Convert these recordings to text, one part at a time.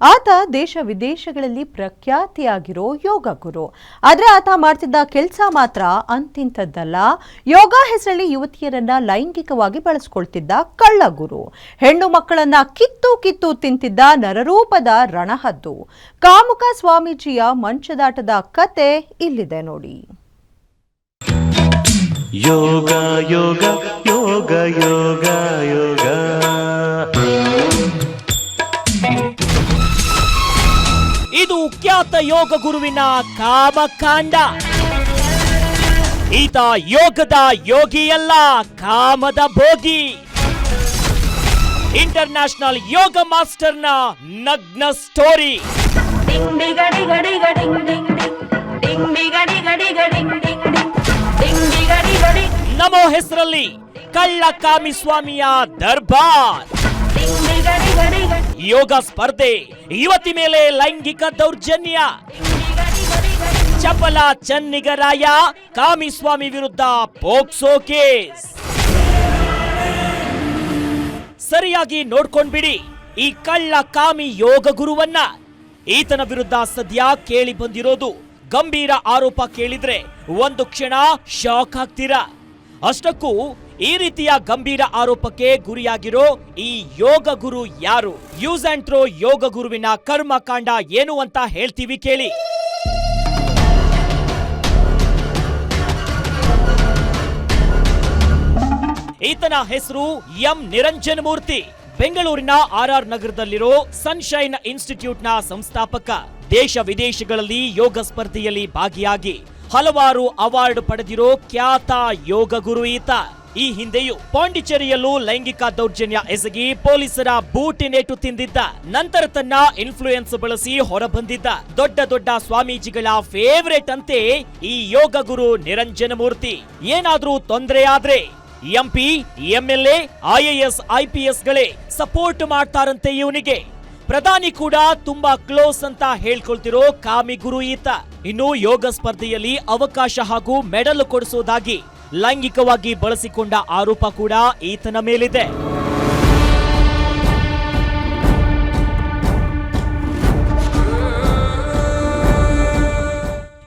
ಆತ ದೇಶ ವಿದೇಶಗಳಲ್ಲಿ ಪ್ರಖ್ಯಾತಿಯಾಗಿರೋ ಯೋಗ ಗುರು. ಆದರೆ ಆತ ಮಾಡ್ತಿದ್ದ ಕೆಲಸ ಮಾತ್ರ ಅಂತಿಂಥದ್ದಲ್ಲ. ಯೋಗ ಹೆಸರಲ್ಲಿ ಯುವತಿಯರನ್ನ ಲೈಂಗಿಕವಾಗಿ ಬಳಸ್ಕೊಳ್ತಿದ್ದ ಕಳ್ಳಗುರು. ಹೆಣ್ಣು ಮಕ್ಕಳನ್ನ ಕಿತ್ತು ಕಿತ್ತು ತಿಂತಿದ್ದ ನರರೂಪದ ರಣಹದ್ದು. ಕಾಮುಕ ಸ್ವಾಮೀಜಿಯ ಮಂಚದಾಟದ ಕತೆ ಇಲ್ಲಿದೆ ನೋಡಿ. ಯೋಗ ಯೋಗ ಯೋಗ ಯೋಗ ಯೋಗ. ಕುಖ್ಯಾತ ಯೋಗ ಗುರುವಿನ ಕಾಮಕಾಂಡ. ಈತ ಯೋಗದ ಯೋಗಿಯಲ್ಲ, ಕಾಮದ ಭೋಗಿ. ಇಂಟರ್ನ್ಯಾಷನಲ್ ಯೋಗ ಮಾಸ್ಟರ್ನ ನಗ್ನ ಸ್ಟೋರಿ. ನಮೋ ಹೆಸರಲ್ಲಿ ಕಳ್ಳ ಕಾಮಿ ಸ್ವಾಮಿಯ ದರ್ಬಾರ್. ಯೋಗ ಸ್ಪರ್ಧೆ. ಯುವತಿ ಮೇಲೆ ಲೈಂಗಿಕ ದೌರ್ಜನ್ಯ. ಚಪಲ ಚನ್ನಿಗರಾಯ ಕಾಮಿಸ್ವಾಮಿ ವಿರುದ್ಧ ಪೋಕ್ಸೋ ಕೇಸ್. ಸರಿಯಾಗಿ ನೋಡ್ಕೊಂಡ್ಬಿಡಿ, ಈ ಕಳ್ಳ ಕಾಮಿ ಯೋಗ ಗುರುವನ್ನ. ಈತನ ವಿರುದ್ಧ ಸದ್ಯ ಕೇಳಿ ಬಂದಿರೋದು. ಗಂಭೀರ ಆರೋಪ ಕೇಳಿದ್ರೆ ಒಂದು ಕ್ಷಣ ಶಾಕ್ ಆಗ್ತೀರಾ? ಅಷ್ಟಕ್ಕೂ ಈ ರೀತಿಯ ಗಂಭೀರ ಆರೋಪಕ್ಕೆ ಗುರಿಯಾಗಿರೋ ಈ ಯೋಗ ಗುರು ಯಾರು? ಯೂಸ್ ಅಂಡ್ ಥ್ರೋ ಯೋಗ ಗುರುವಿನ ಕರ್ಮಕಾಂಡ ಏನು ಅಂತ ಹೇಳ್ತೀವಿ ಕೇಳಿ. ಈತನ ಹೆಸರು ಎಂ ನಿರಂಜನ್ ಮೂರ್ತಿ. ಬೆಂಗಳೂರಿನ ಆರ್ ಆರ್ ನಗರದಲ್ಲಿರೋ ಸನ್ಶೈನ್ ಇನ್ಸ್ಟಿಟ್ಯೂಟ್ನ ಸಂಸ್ಥಾಪಕ. ದೇಶ ವಿದೇಶಗಳಲ್ಲಿ ಯೋಗ ಸ್ಪರ್ಧೆಯಲ್ಲಿ ಭಾಗಿಯಾಗಿ ಹಲವಾರು ಅವಾರ್ಡ್ ಪಡೆದಿರೋ ಖ್ಯಾತ ಯೋಗ ಗುರು ಈತ. ಈ ಹಿಂದೆಯೂ ಪಾಂಡಿಚೇರಿಯಲ್ಲೂ ಲೈಂಗಿಕ ದೌರ್ಜನ್ಯ ಎಸಗಿ ಪೊಲೀಸರ ಬೂಟಿನೇಟು ತಿಂದಿದ್ದ, ನಂತರ ತನ್ನ ಇನ್ಫ್ಲೂಯೆನ್ಸ್ ಬಳಸಿ ಹೊರಬಂದಿದ್ದ ದೊಡ್ಡ ದೊಡ್ಡ ಸ್ವಾಮೀಜಿಗಳ ಫೇವರೇಟ್ ಅಂತೆ ಈ ಯೋಗ ಗುರು ನಿರಂಜನ ಮೂರ್ತಿ ಏನಾದ್ರೂ ತೊಂದರೆ ಆದ್ರೆ ಎಂಪಿ, ಎಂಎಲ್ಎ, ಐಎಎಸ್, ಐಪಿಎಸ್ ಗಳೇ ಸಪೋರ್ಟ್ ಮಾಡ್ತಾರಂತೆ ಇವನಿಗೆ. ಪ್ರಧಾನಿ ಕೂಡ ತುಂಬಾ ಕ್ಲೋಸ್ ಅಂತ ಹೇಳ್ಕೊಳ್ತಿರೋ ಕಾಮಿ ಗುರು ಈತ. ಇನ್ನು ಯೋಗ ಸ್ಪರ್ಧೆಯಲ್ಲಿ ಅವಕಾಶ ಹಾಗೂ ಮೆಡಲ್ ಕೊಡಿಸೋದಾಗಿ ಲೈಂಗಿಕವಾಗಿ ಬಳಸಿಕೊಂಡ ಆರೋಪ ಕೂಡ ಈತನ ಮೇಲಿದೆ.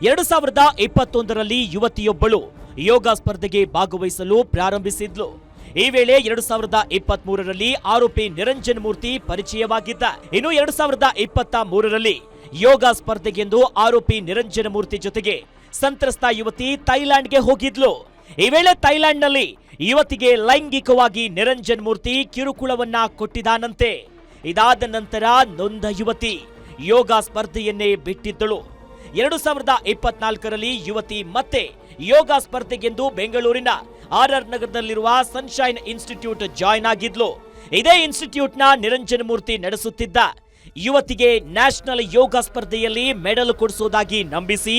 ಎರಡು ಸಾವಿರದ ಇಪ್ಪತ್ತೊಂದರಲ್ಲಿ ಯುವತಿಯೊಬ್ಬಳು ಯೋಗ ಸ್ಪರ್ಧೆಗೆ ಭಾಗವಹಿಸಲು ಪ್ರಾರಂಭಿಸಿದ್ಲು. ಈ ವೇಳೆ ಎರಡು ಸಾವಿರದ ಇಪ್ಪತ್ತ್ ಮೂರರಲ್ಲಿ ಆರೋಪಿ ನಿರಂಜನ್ ಮೂರ್ತಿ ಪರಿಚಯವಾಗಿದ್ದ. ಇನ್ನು ಎರಡು ಸಾವಿರದ ಇಪ್ಪತ್ತ ಮೂರರಲ್ಲಿ ಯೋಗ ಸ್ಪರ್ಧೆಗೆಂದು ಆರೋಪಿ ನಿರಂಜನ ಮೂರ್ತಿ ಜೊತೆಗೆ ಸಂತ್ರಸ್ತ ಯುವತಿ ಥೈಲ್ಯಾಂಡ್ಗೆ ಹೋಗಿದ್ಲು. ಈ ವೇಳೆ ಥೈಲ್ಯಾಂಡ್ನಲ್ಲಿ ಯುವತಿಗೆ ಲೈಂಗಿಕವಾಗಿ ನಿರಂಜನ್ ಮೂರ್ತಿ ಕಿರುಕುಳವನ್ನ ಕೊಟ್ಟಿದಾನಂತೆ ಇದಾದ ನಂತರ ನೊಂದ ಯುವತಿ ಯೋಗ ಸ್ಪರ್ಧೆಯನ್ನೇ ಬಿಟ್ಟಿದ್ದಳು. ಎರಡು ಸಾವಿರದ ಇಪ್ಪತ್ನಾಲ್ಕರಲ್ಲಿ ಯುವತಿ ಮತ್ತೆ ಯೋಗ ಸ್ಪರ್ಧೆಗೆಂದು ಬೆಂಗಳೂರಿನ ಆರ್ ಆರ್ ನಗರದಲ್ಲಿರುವ ಸನ್ಶೈನ್ ಇನ್ಸ್ಟಿಟ್ಯೂಟ್ ಜಾಯ್ನ್ ಆಗಿದ್ಲು. ಇದೇ ಇನ್ಸ್ಟಿಟ್ಯೂಟ್ನ ನಿರಂಜನ್ ಮೂರ್ತಿ ನಡೆಸುತ್ತಿದ್ದ ಯುವತಿಗೆ ನ್ಯಾಷನಲ್ ಯೋಗ ಸ್ಪರ್ಧೆಯಲ್ಲಿ ಮೆಡಲ್ ಕೊಡಿಸೋದಾಗಿ ನಂಬಿಸಿ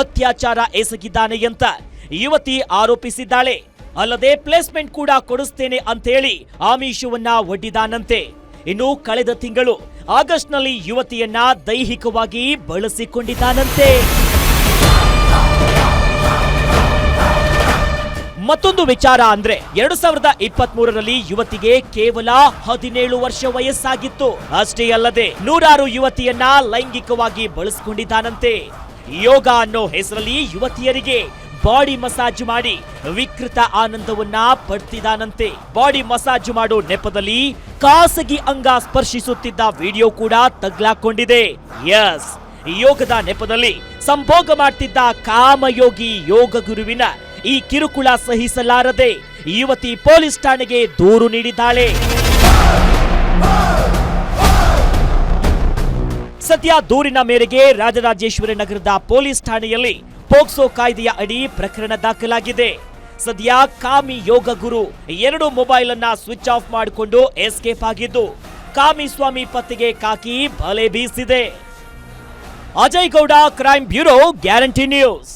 ಅತ್ಯಾಚಾರ ಎಸಗಿದ್ದಾನೆ ಅಂತ ಯುವತಿ ಆರೋಪಿಸಿದ್ದಾಳೆ. ಅಲ್ಲದೆ ಪ್ಲೇಸ್ಮೆಂಟ್ ಕೂಡ ಕೊಡಿಸ್ತೇನೆ ಅಂತೇಳಿ ಆಮಿಷವನ್ನ ಒಡ್ಡಿದಾನಂತೆ. ಇನ್ನು ಕಳೆದ ತಿಂಗಳು ಆಗಸ್ಟ್ನಲ್ಲಿ ಯುವತಿಯನ್ನ ದೈಹಿಕವಾಗಿ ಬಳಸಿಕೊಂಡಿದ್ದಾನಂತೆ. ಮತ್ತೊಂದು ವಿಚಾರ ಅಂದ್ರೆ ಎರಡು ಸಾವಿರದ ಇಪ್ಪತ್ತ್ ಮೂರರಲ್ಲಿ ಯುವತಿಗೆ ಕೇವಲ ಹದಿನೇಳು ವರ್ಷ ವಯಸ್ಸಾಗಿತ್ತು. ಅಷ್ಟೇ ಅಲ್ಲದೆ ನೂರಾರು ಯುವತಿಯನ್ನ ಲೈಂಗಿಕವಾಗಿ ಬಳಸಿಕೊಂಡಿದ್ದಾನಂತೆ. ಯೋಗ ಅನ್ನೋ ಹೆಸರಲ್ಲಿ ಯುವತಿಯರಿಗೆ ಬಾಡಿ ಮಸಾಜ್ ಮಾಡಿ ವಿಕೃತ ಆನಂದವನ್ನ ಪಡ್ತಿದ್ದಾನಂತೆ ಬಾಡಿ ಮಸಾಜ್ ಮಾಡೋ ನೆಪದಲ್ಲಿ ಖಾಸಗಿ ಅಂಗ ಸ್ಪರ್ಶಿಸುತ್ತಿದ್ದ ವಿಡಿಯೋ ಕೂಡ ತಗ್ಲಾಕೊಂಡಿದೆ. ಎಸ್ ಯೋಗದ ನೆಪದಲ್ಲಿ ಸಂಭೋಗ ಮಾಡ್ತಿದ್ದ ಕಾಮಯೋಗಿ ಯೋಗ ಗುರುವಿನ ಈ ಕಿರುಕುಳ ಸಹಿಸಲಾರದೆ ಯುವತಿ ಪೊಲೀಸ್ ಠಾಣೆಗೆ ದೂರು ನೀಡಿದ್ದಾಳೆ. ಸದ್ಯ ದೂರಿನ ಮೇರೆಗೆ ರಾಜರಾಜೇಶ್ವರಿ ನಗರದ ಪೊಲೀಸ್ ಠಾಣೆಯಲ್ಲಿ ಪೋಕ್ಸೋ ಕಾಯ್ದೆಯ ಅಡಿ ಪ್ರಕರಣ ದಾಖಲಾಗಿದೆ. ಸದ್ಯ ಕಾಮಿ ಯೋಗ ಗುರು ಎರಡು ಮೊಬೈಲ್ ಅನ್ನ ಸ್ವಿಚ್ ಆಫ್ ಮಾಡಿಕೊಂಡು ಎಸ್ಕೇಪ್ ಆಗಿದ್ದು, ಕಾಮಿ ಸ್ವಾಮಿ ಪತ್ತೆಗೆ ಕಾಕಿ ಬಲೆ ಬೀಸಿದೆ. Ajay Gowda crime bureau, guarantee news.